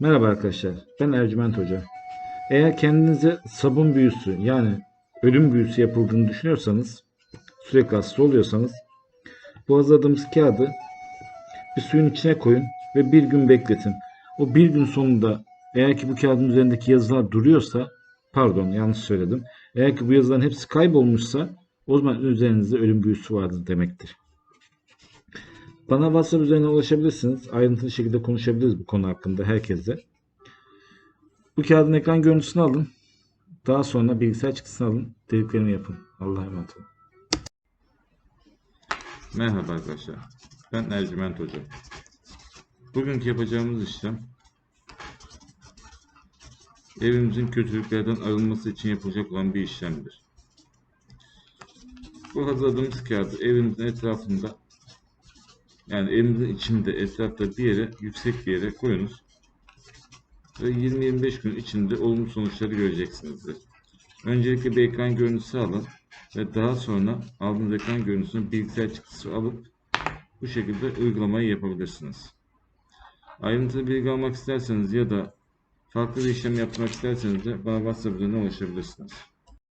Merhaba arkadaşlar, ben Ercüment Hoca. Eğer kendinize sabun büyüsü yani ölüm büyüsü yapıldığını düşünüyorsanız, sürekli hasta oluyorsanız, bu hazırladığımız kağıdı bir suyun içine koyun ve bir gün bekletin. O bir gün sonunda eğer ki bu kağıdın üzerindeki yazılar duruyorsa, pardon yanlış söyledim, eğer ki bu yazıların hepsi kaybolmuşsa o zaman üzerinizde ölüm büyüsü vardır demektir. Bana WhatsApp üzerinden ulaşabilirsiniz. Ayrıntılı şekilde konuşabiliriz bu konu hakkında herkesle. Bu kağıdın ekran görüntüsünü alın. Daha sonra bilgisayar çıktısını alın. Dediklerimi yapın. Allah'a emanet olun. Merhaba arkadaşlar. Ben Ercüment Hoca. Bugünkü yapacağımız işlem evimizin kötülüklerden arınması için yapılacak olan bir işlemdir. Bu hazırladığımız kağıdı evimizin etrafında yani evimizin içinde etrafta bir yere yüksek bir yere koyunuz ve 20-25 gün içinde olumlu sonuçları göreceksinizdir. Öncelikle bir ekran görüntüsü alın ve daha sonra aldığınız ekran görüntüsünü bilgisayar çıktısı alıp bu şekilde uygulamayı yapabilirsiniz. Ayrıntılı bilgi almak isterseniz ya da farklı bir işlem yapmak isterseniz de bana WhatsApp üzerinden ulaşabilirsiniz.